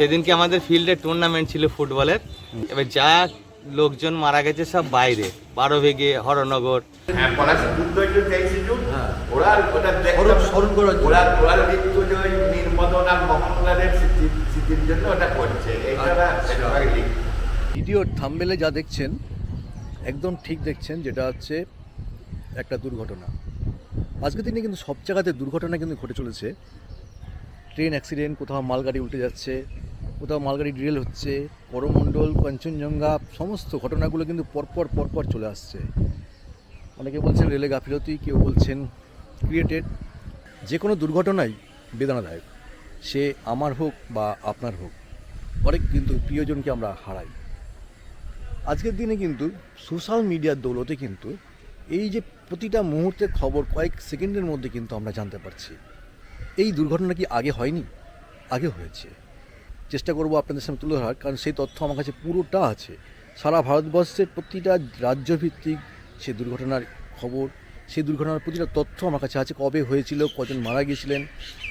সেদিনকে আমাদের ফিল্ডে টুর্নামেন্ট ছিল ফুটবলের। এবার যা লোকজন মারা গেছে সব বাইরে। বারো ভেগে হরনগর। হ্যাঁ হ্যাঁ। আচ্ছা। ভিডিওর থাম্বেলে যা দেখছেন একদম ঠিক দেখছেন যেটা হচ্ছে একটা দুর্ঘটনা। আজকের দিনে কিন্তু সব জায়গাতে দুর্ঘটনা কিন্তু ঘটে চলেছে। ট্রেন অ্যাক্সিডেন্ট কোথাও মালগাড়ি উল্টে যাচ্ছে। কোথাও মালগাড়ি ড্রিল হচ্ছে, করমণ্ডল, কাঞ্চনজঙ্ঘা, সমস্ত ঘটনাগুলো কিন্তু পরপর পরপর চলে আসছে। অনেকে বলছেন রেলে গাফিলতি, কেউ বলছেন ক্রিয়েটেড যে কোনো দুর্ঘটনাই বেদনাদায়ক। সে আমার হোক বা আপনার হোক, অনেক কিন্তু প্রিয়জনকে আমরা হারাই। আজকের দিনে কিন্তু সোশ্যাল মিডিয়ার দৌলতে কিন্তু এই যে প্রতিটা মুহূর্তের খবর কয়েক সেকেন্ডের মধ্যে কিন্তু আমরা জানতে পারছি। এই দুর্ঘটনা কি আগে হয়নি? আগে হয়েছে। চেষ্টা করব আপনাদের সামনে তুলে ধরার, কারণ সেই তথ্য আমার কাছে পুরোটা আছে। সারা ভারতবর্ষের প্রতিটা রাজ্যভিত্তিক সে দুর্ঘটনার খবর, সেই দুর্ঘটনার প্রতিটা তথ্য আমার কাছে আছে, কবে হয়েছিল, কজন মারা গিয়েছিলেন,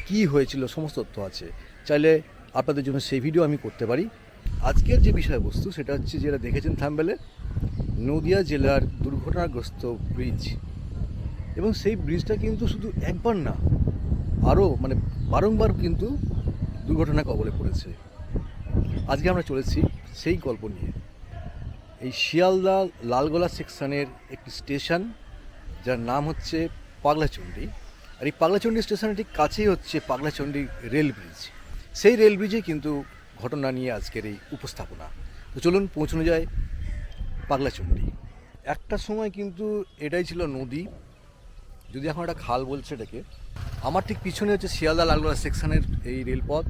কি হয়েছিল, সমস্ত তথ্য আছে। চাইলে আপনাদের জন্য সেই ভিডিও আমি করতে পারি। আজকের যে বিষয়বস্তু সেটা হচ্ছে যেটা দেখেছেন থাম্বেলে, নদিয়া জেলার দুর্ঘটনাগ্রস্ত ব্রিজ এবং সেই ব্রিজটা কিন্তু শুধু একবার না আরও মানে বারংবার কিন্তু দুর্ঘটনা কবলে পড়েছে। আজকে আমরা চলেছি সেই গল্প নিয়ে। এই শিয়ালদা লালগোলা সেকশনের একটি স্টেশন, যার নাম হচ্ছে পাগলাচণ্ডী। আর এই পাগলাচণ্ডী স্টেশনের ঠিক কাছেই হচ্ছে পাগলাচণ্ডী রেল ব্রিজ। সেই রেল ব্রিজে কিন্তু ঘটনা নিয়ে আজকের এই উপস্থাপনা। তো চলুন পৌঁছানো যায় পাগলাচণ্ডী। একটা সময় কিন্তু এটাই ছিল নদী। যদি এখন একটা খাল বলছে এটাকে, আমার ঠিক পিছনে হচ্ছে শিয়ালদা লালগোলা সেকশনের এই রেলপথ।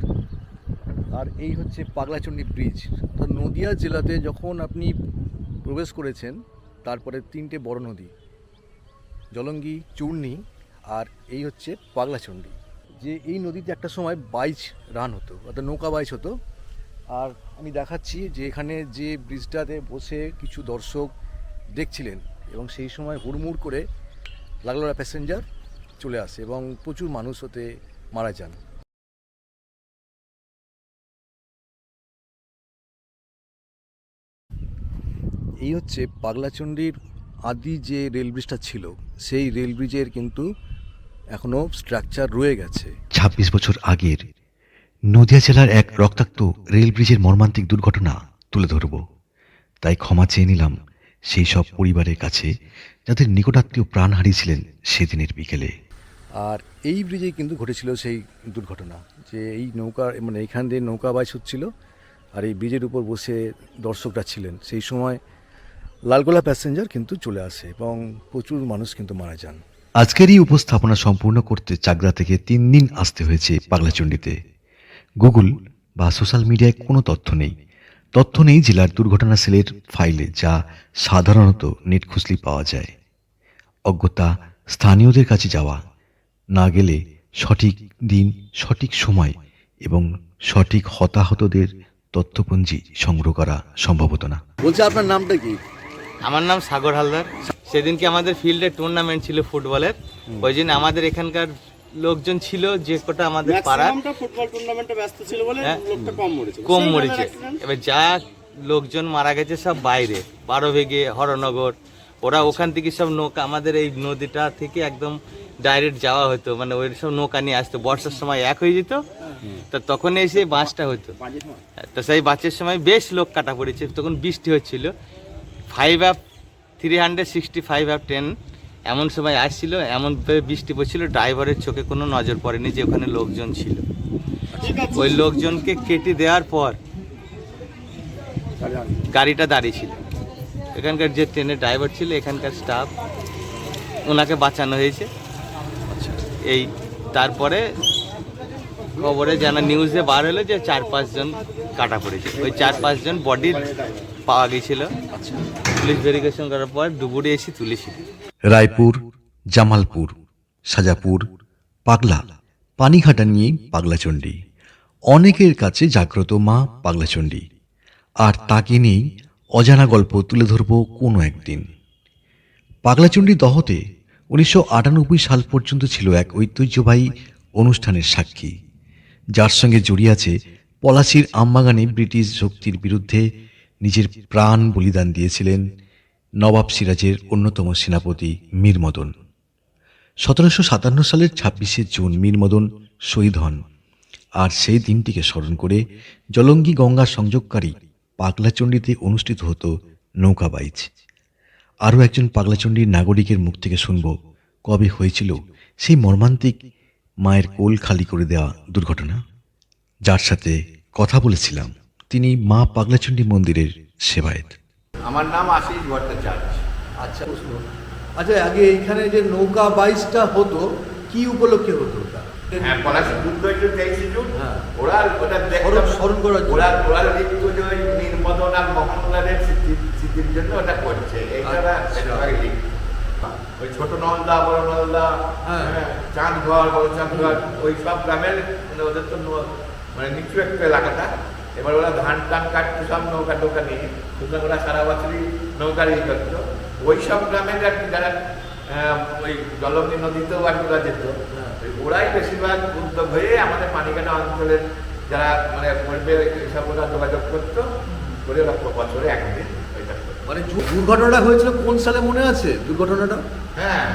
আর এই হচ্ছে পাগলাচণ্ডী ব্রিজ তো নদিয়া জেলাতে যখন আপনি প্রবেশ করেছেন, তারপরে তিনটে বড় নদী, জলঙ্গি, চূর্ণি আর এই হচ্ছে পাগলাচণ্ডী যে এই নদীতে একটা সময় বাইচ রান হতো, অর্থাৎ নৌকা বাইচ হতো। আর আমি দেখাচ্ছি যে এখানে যে ব্রিজটাতে বসে কিছু দর্শক দেখছিলেন এবং সেই সময় হুড়মুড় করে লাগলোরা প্যাসেঞ্জার চলে আসে এবং প্রচুর মানুষ হতে মারা যান। এই হচ্ছে পাগলাচণ্ডীর আদি যে রেল ব্রিজটা ছিল সেই রেল ব্রিজের কিন্তু এখনও স্ট্রাকচার রয়ে গেছে। ছাব্বিশ বছর আগের নদিয়া জেলার এক রক্তাক্ত রেল ব্রিজের মর্মান্তিক দুর্ঘটনা তুলে ধরব। তাই ক্ষমা চেয়ে নিলাম সেই সব পরিবারের কাছে যাদের নিকটাত্মীয় প্রাণ হারিয়েছিলেন সেদিনের বিকেলে। আর এই ব্রিজেই কিন্তু ঘটেছিল সেই দুর্ঘটনা যে এই নৌকা মানে এইখান দিয়ে নৌকা বাইচ হচ্ছিল আর এই ব্রিজের উপর বসে দর্শকরা ছিলেন। সেই সময় লালগোলা প্যাসেঞ্জার কিন্তু চলে আসে এবং প্রচুর মানুষ কিন্তু মারা যান। আজকের এই উপস্থাপনা সম্পূর্ণ করতে চাকদা থেকে তিন দিন আসতে হয়েছে পাগলাচণ্ডীতে। গুগল বা সোশ্যাল মিডিয়ায় কোনো তথ্য নেই। তথ্য নেই জেলার দুর্ঘটনা সেলের ফাইলে যা সাধারণত নেট খুঁজলি পাওয়া যায়। অজ্ঞতা স্থানীয়দের কাছে যাওয়া না গেলে সঠিক দিন সঠিক সময় এবং সঠিক হতাহতদের তথ্যপঞ্জি সংগ্রহ করা সম্ভব হতো না। বলছে আপনার নামটা কি? আমার নাম সাগর হালদার। সেদিনকে আমাদের ফিল্ডে টুর্নামেন্ট ছিল ফুটবলের? ওই জন্য আমাদের এখানকার লোকজন ছিল যে কটা আমাদের পাড়ার। ম্যাক্সিমামটা ফুটবল টুর্নামেন্টে ব্যস্ত ছিল বলে হ্যাঁ। লোকটা কম মরেছে। কম মরেছে। এবার যা লোকজন মারা গেছে সব বাইরে। বারো ভেগে হরনগর। ওরা ওখান থেকে সব নৌকা আমাদের এই নদীটা থেকে একদম ডাইরেক্ট যাওয়া হতো। মানে ওই সব নৌকা নিয়ে আসতো। বর্ষার সময় এক হয়ে যেত। তা তখন এসে বাঁশটা হতো। তো সেই বাসের সময় বেশ লোক কাটা পড়েছে। তখন বৃষ্টি হচ্ছিল। Five up three hundred sixty five up ten এমন সময় আসছিল, এমন ভাবে বৃষ্টি পড়ছিল ড্রাইভারের চোখে কোনো নজর পড়েনি যে ওখানে লোকজন ছিল। ওই লোকজনকে কেটে দেওয়ার পর গাড়িটা দাঁড়িয়ে ছিল। এখানকার যে ট্রেনের ড্রাইভার ছিল, এখানকার স্টাফ ওনাকে বাঁচানো হয়েছে। এই, তারপরে খবরে জানা নিউজে বার হলো যে চার পাঁচজন কাটা পড়েছে ওই চার পাঁচজন বডি পাওয়া গেছিল। পুলিশ ভেরিফিকেশন করার পর ডুবুরি এসে তুলেছিল। রায়পুর জামালপুর সাজাপুর পাগলা পানিঘাটা নিয়ে পাগলাচণ্ডী। অনেকের কাছে জাগ্রত মা পাগলাচণ্ডী। আর তাকে নিয়েই অজানা গল্প তুলে ধরব কোনো একদিন। পাগলাচণ্ডী দহতে উনিশশো আটানব্বই সাল পর্যন্ত ছিল এক ঐতিহ্যবাহী অনুষ্ঠানের সাক্ষী। যার সঙ্গে জড়িয়ে আছে পলাশির আমবাগানে ব্রিটিশ শক্তির বিরুদ্ধে নিজের প্রাণ বলিদান দিয়েছিলেন নবাব সিরাজের অন্যতম সেনাপতি মীর মদন সতেরোশো সাতান্ন সালের ছাব্বিশে জুন মীর মদন শহীদ হন আর সেই দিনটিকে স্মরণ করে জলঙ্গি গঙ্গা সংযোগকারী পাগলাচণ্ডীতে অনুষ্ঠিত হতো নৌকা বাইচ। আরও একজন পাগলাচণ্ডীর নাগরিকের মুখ থেকে শুনব কবে হয়েছিল সেই মর্মান্তিক মায়ের কোল খালি করে দেওয়া দুর্ঘটনা। যার সাথে কথা বলেছিলাম তিনি মা পাগলাচণ্ডী মন্দিরের সেবায়েত। আমার নাম আশিস ভট্টাচার্য। আচ্ছা আচ্ছা আগে এইখানে যে নৌকা বাইশটা হতো কি উপলক্ষে হতো ওটা? হ্যাঁ পলাশি হ্যাঁ। ওরা ওটা দেখতাম স্মরণ- স্মরণ করার জন্য। ওরা ওরা লিখতো ওই নির্মদন আর মোহনলালের স্মৃতির জন্য ওটা করছে। এইটা ওরা আচ্ছা। ওই ছোট নলদা বড় নলদা হ্যাঁ। হ্যাঁ, চাঁদঘর বড় চাঁদঘর ওই সব গ্রামের মানে ওদের তো ন- মানে নিচু একটু এলাকাটা এবার ওরা ধান টান কাটতো সব নৌকা টোকা নিয়ে সুতরাং ওরা সারা বছরই নৌকার ইয়ে করতো ওই সব গ্রামের আর কি যারা ওই জলঙ্গি নদীতেও আর কি ওরা যেত হ্যাঁ। ওরাই বেশিরভাগ উদ্যোগ হয়ে আমাদের পানিকাটা অঞ্চলের যারা মানে পড়বে এসব ওরা যোগাযোগ করতো করে ওরা বছরে একদিন মানে দুর্ঘটনাটা হয়েছিল কোন সালে মনে আছে? দুর্ঘটনাটা? হ্যাঁ।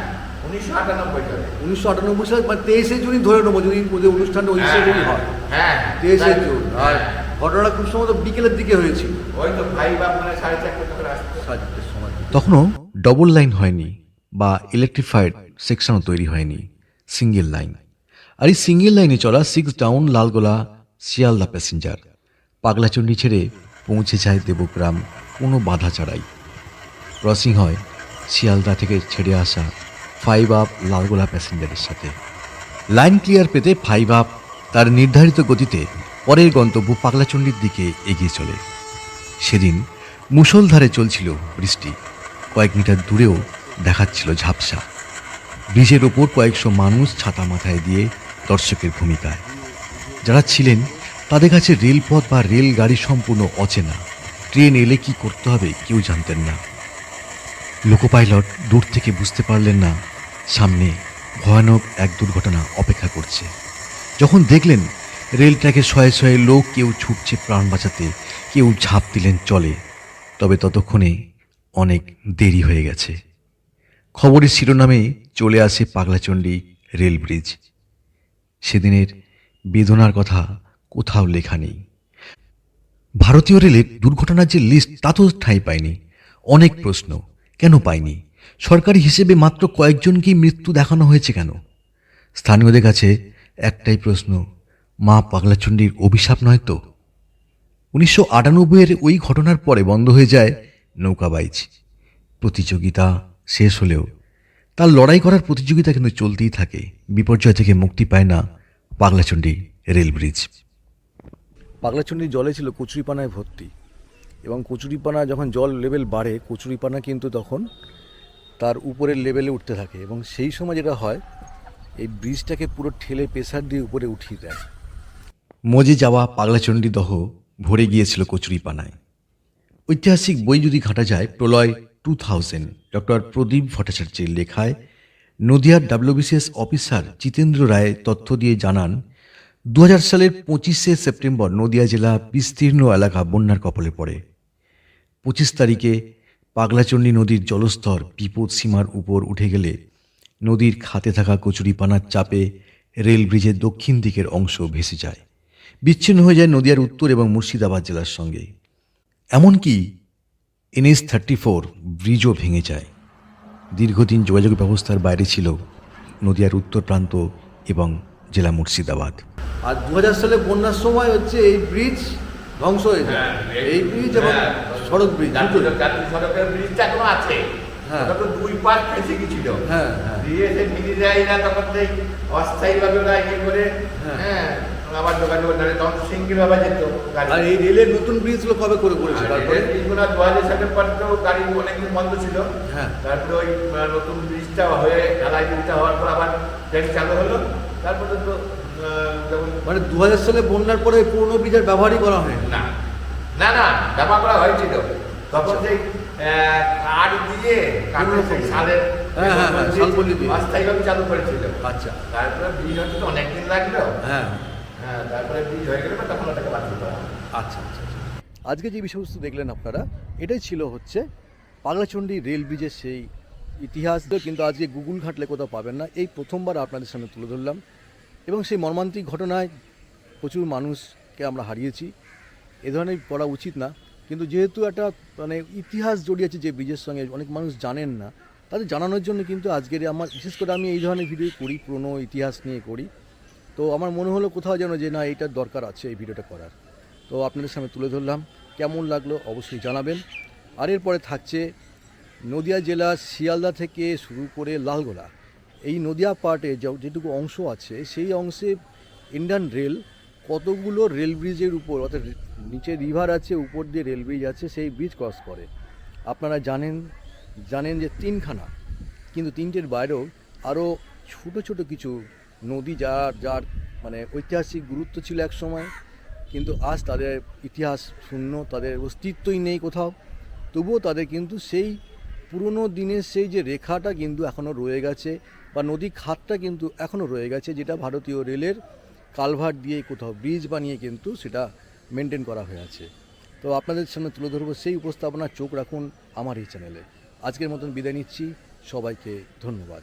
উনিশশো আটানব্বই সালে। উনিশশো আটানব্বই সালে মানে তেইশে জুনই ধরে নেব যদি ওদের অনুষ্ঠানটা ওই হিসেবেই হয় হ্যাঁ। তেইশে জুন আর হ্যাঁ। ঘটনাটা খুব সম্ভবত বিকেলের দিকে হয়েছিল। ওই তো ভাই বাপ মানে সাড়ে চারটে আসতো সময়। তখনও ডবল লাইন হয়নি বা ইলেকট্রিফাইড সেকশনও তৈরি হয়নি সিঙ্গেল লাইন আর এই সিঙ্গেল লাইনে চলা six down Lalgola Sealdah passenger Paglachandi ছেড়ে পৌঁছে যায় দেবগ্রাম কোনো বাধা ছাড়াই। ক্রসিং হয় শিয়ালদা থেকে ছেড়ে আসা ফাইভ আপ লালগোলা প্যাসেঞ্জারের সাথে। লাইন ক্লিয়ার পেতে ফাইভ আপ তার নির্ধারিত গতিতে পরের গন্তব্য পাগলাচণ্ডীর দিকে এগিয়ে চলে। সেদিন মুষলধারে চলছিল বৃষ্টি। কয়েক মিটার দূরেও দেখাচ্ছিল ঝাপসা। ব্রিজের ওপর কয়েকশো মানুষ ছাতা মাথায় দিয়ে দর্শকের ভূমিকায়। যারা ছিলেন, তাদের কাছে রেলপথ বা রেলগাড়ি সম্পূর্ণ অচেনা। ট্রেন এলে কি করতে হবে কেউ জানতেন না। লোকো পাইলট দূর থেকে বুঝতে পারলেন না সামনে ভয়ানক এক দুর্ঘটনা অপেক্ষা করছে। যখন দেখলেন রেল ট্র্যাকে শয়ে শয়ে লোক কেউ ছুটছে প্রাণ বাঁচাতে, কেউ ঝাঁপ দিলেন চলে, তবে ততক্ষণে অনেক দেরি হয়ে গেছে। খবরের শিরোনামে চলে আসে পাগলাচণ্ডী রেল ব্রিজ। সেদিনের বেদনার কথা কোথাও লেখা নেই। ভারতীয় রেলের দুর্ঘটনার যে লিস্ট তা তো ঠাঁই পায়নি। অনেক প্রশ্ন, কেন পায়নি? সরকারি হিসেবে মাত্র কয়েকজনকেই মৃত্যু দেখানো হয়েছে কেন? স্থানীয়দের কাছে একটাই প্রশ্ন, মা পাগলাচণ্ডীর অভিশাপ নয় তো? উনিশশো আটানব্বইয়ের ওই ঘটনার পরে বন্ধ হয়ে যায় নৌকা বাইচ। প্রতিযোগিতা শেষ হলেও তার লড়াই করার প্রতিযোগিতা কিন্তু চলতেই থাকে, বিপর্যয় থেকে মুক্তি পায় না পাগলাচণ্ডী রেল ব্রিজ। পাগলাচণ্ডী জলে ছিল কচুরিপানায় ভর্তি এবং কচুরিপানা যখন জল লেভেল বাড়ে, কচুরিপানা কিন্তু তখন তার উপরের লেভেলে উঠতে থাকে এবং সেই সময় যেটা হয়, এই ব্রিজটাকে পুরো ঠেলে প্রেসার দিয়ে উপরে উঠিয়ে দেয়। মজে যাওয়া পাগলাচণ্ডী দহ ভরে গিয়েছিল কচুরিপানায়। ঐতিহাসিক বই যদি ঘাঁটা যায়, Pralay two thousand doctor Pradip ভট্টাচার্যের লেখায়, নদিয়ার ডাব্লিউবিসিএস অফিসার জিতেন্দ্র রায় তথ্য দিয়ে জানান দু হাজার সালের পঁচিশে সেপ্টেম্বর নদিয়া জেলা বিস্তীর্ণ এলাকা বন্যার কপলে পড়ে। পঁচিশ তারিখে পাগলাচণ্ডী নদীর জলস্তর বিপদ সীমার উপর উঠে গেলে নদীর খাতে থাকা কচুরিপানার চাপে রেল ব্রিজের দক্ষিণ দিকের অংশ ভেসে যায়। বিচ্ছিন্ন হয়ে যায় নদিয়ার উত্তর এবং মুর্শিদাবাদ জেলার সঙ্গে। এমনকি এনএস থার্টি ফোর ব্রিজও ভেঙে যায়। দীর্ঘদিন যোগাযোগ ব্যবস্থার বাইরে ছিল নদিয়ার উত্তর প্রান্ত এবং জেলা মুর্শিদাবাদ। আর দু হাজার সালে বন্যার সময় হচ্ছে এই ব্রিজ ধ্বংস হয়ে যায়। এই ব্রিজ এবং হ্যাঁ। সড়ক ব্রিজ জাতীয় সড়কের ব্রিজটা এখনও আছে। হ্যাঁ। ওটা তো দুই পাশ ফেসে গেছিল হ্যাঁ হ্যাঁ। দিয়ে সে মিলিটারিরা তখন সেই অস্থায়ীভাবে ওরা ইয়ে করে হ্যাঁ। আবার তখন সিঙ্গেল ভাবে যেত আর এই রেলের নতুন ব্রিজগুলো কবে করে করেছে তারপরে? দু হাজার সালের পর তো গাড়ি অনেকদিন বন্ধ ছিল। হ্যাঁ। তারপরে ওই নতুন ব্রিজটা হয়ে ঢালাই ব্রিজটা হওয়ার পর আবার ট্রেন চালু হলো। তারপরে তো মানে দু সালে বন্যার পরে পুরনো ব্রিজ ব্যবহারই করা হয় না। না না জমা করা হয়েছিল। তখন সেই কাঠ দিয়ে কাঠের সেই সালের হ্যাঁ, হ্যাঁ, হ্যাঁ। অস্থায়ীভাবে চালু করেছিল। আচ্ছা। তারপরে হচ্ছে তো অনেকদিন লাগল। হ্যাঁ। হ্যাঁ তারপরে ব্রিজ হয়ে গেলে তখন ওটাকে বাতিল করা আচ্ছা আচ্ছা আচ্ছা। আজকে যে বিষয়বস্তু দেখলেন আপনারা এটাই ছিল হচ্ছে পাগলাচণ্ডী রেল ব্রিজের সেই ইতিহাস। কিন্তু আজকে গুগল ঘাটলে কোথাও পাবেন না। এই প্রথমবার আপনাদের সামনে তুলে ধরলাম। এবং সেই মর্মান্তিক ঘটনায় প্রচুর মানুষকে আমরা হারিয়েছি। এ ধরনের পড়া উচিত না। কিন্তু যেহেতু একটা মানে ইতিহাস জড়িয়েছে যে ব্রিজের সঙ্গে, অনেক মানুষ জানেন না, তাদের জানানোর জন্য কিন্তু আজকের আমার, বিশেষ করে আমি এই ধরনের ভিডিও করি, পুরনো ইতিহাস নিয়ে করি। তো আমার মনে হলো কোথাও যেন যে না, এইটার দরকার আছে এই ভিডিওটা করার। তো আপনাদের সামনে তুলে ধরলাম। কেমন লাগল অবশ্যই জানাবেন। আর এরপরে থাকছে নদিয়া জেলার শিয়ালদা থেকে শুরু করে লালগোলা। এই নদিয়া পার্টে যেটুকু অংশ আছে, সেই অংশে ইন্ডিয়ান রেল কতগুলো রেল ব্রিজের উপর, অর্থাৎ নিচে রিভার আছে, উপর দিয়ে রেল ব্রিজ আছে, সেই ব্রিজ ক্রস করে। আপনারা জানেন জানেন যে তিনখানা, কিন্তু তিনটের বাইরেও আরও ছোট ছোট কিছু নদী যার যার মানে ঐতিহাসিক গুরুত্ব ছিল এক সময়, কিন্তু আজ তাদের ইতিহাস শূন্য, তাদের অস্তিত্বই নেই কোথাও। তবুও তাদের কিন্তু সেই পুরনো দিনের সেই যে রেখাটা কিন্তু এখনও রয়ে গেছে, বা নদী খাতটা কিন্তু এখনও রয়ে গেছে, যেটা ভারতীয় রেলের কালভার্ট দিয়ে কোথাও ব্রিজ বানিয়ে কিন্তু সেটা মেনটেন করা হয়ে আছে। তো আপনাদের সামনে তুলে ধরবো সেই উপস্থাপনা চোখ রাখুন আমার এই চ্যানেলে। আজকের মতন বিদায় নিচ্ছি। সবাইকে ধন্যবাদ।